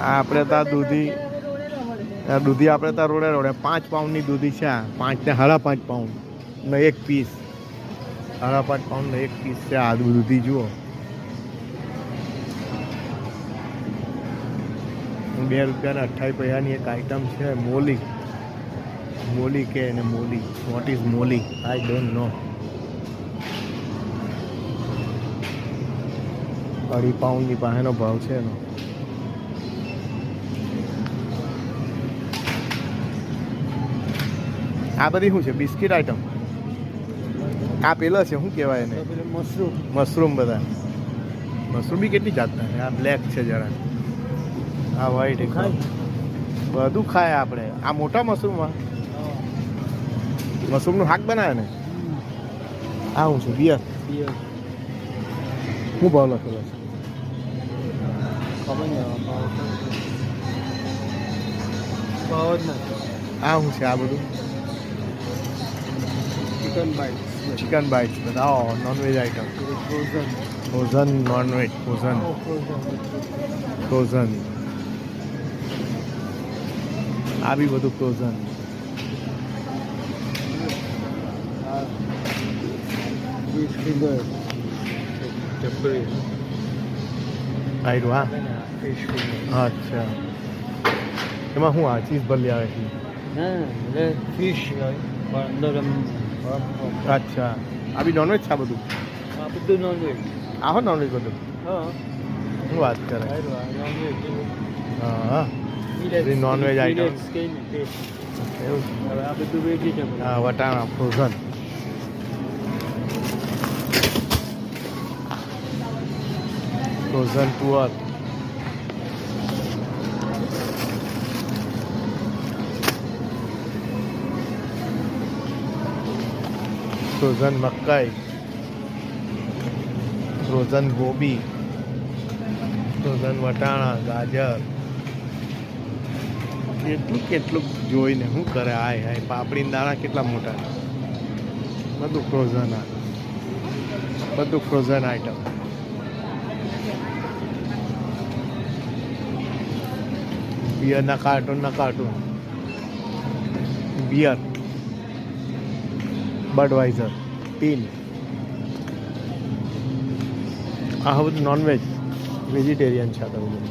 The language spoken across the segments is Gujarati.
આપણે ત્યાં દૂધી. દૂધી આપણે ત્યાં રોડે રોડે. પાંચ પાઉન્ડની દૂધી છે આ. પાંચ ને સાડા પાંચ પાઉન્ડ. ને એક પીસ. સાડા પાંચ પાઉન્ડના એક પીસ છે આ દૂધી, જુઓ. બે રૂપિયાના અઠ્ઠાવીસ પૈસાની એક આઈટમ છે, મોલી. મોલી કે એને મોલી. What is molly? I don't know અઢી પાઉન્ડની પાસેનો ભાવ છે એનો. આ બધી શું છે? બિસ્કિટ આઈટમ આ પેલો છે શું કહેવાય એને? મશરૂમ. મશરૂમ બધા. મશરૂમ બી કેટલી જાતના છે? આ બ્લેક છે જરા. આ વ્હાઈટ ખાય? બધું ખાય આપણે. આ મોટા મશરૂમમાં? મશરૂમનું શાક બનાવે ને? આ શું છે? બિયર. બિયર. શું ભાવ લખેલો છે? આ શું છે આ બધું? ચિકન બાઈટ ચિકન બાઇટ્સ બધા nonveg item frozen frozen nonveg frozen frozen frozen આ બી બધું ફ્રોઝન ફિશ ફિંગર ચપરી આયરું હા ફિશ ફિંગર અચ્છા એમાં શું આ ચીઝ ભરલી આવે છે ના એટલે ફિશ હોય પણ અંદર એમ બરફ અચ્છા આ બી નોનવેજ છે આ બધું આ બધું નોનવેજ આ હો નોનવેજ બધું હા શું વાત કરે નોનવેજ હા હા બધી non-veg item. એવું છે. હવે આ બધું વેજીટેબલ હા વટાણા ફ્રોઝન ફ્રોઝન ટુઅર ફ્રોઝન મકાઈ ફ્રોઝન ગોબી ફ્રોઝન વટાણા, ગાજર. કેટલું કેટલું જોઈને શું કરે? હાય હાય પાપડી દાણા કેટલા મોટા બધું ફ્રોઝન આ. બધું ફ્રોઝન આઈટમ બિયરના કાર્ટૂનના કાર્ટૂન બિયર બડવાઇઝર પીન આ બધું નોનવેજ વેજીટેરિયન છે આ બધું.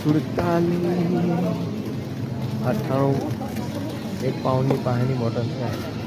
સુડતાલીસ અઠ્ઠાણું એક પાઉન્ડની પાણીની બોટલ છે.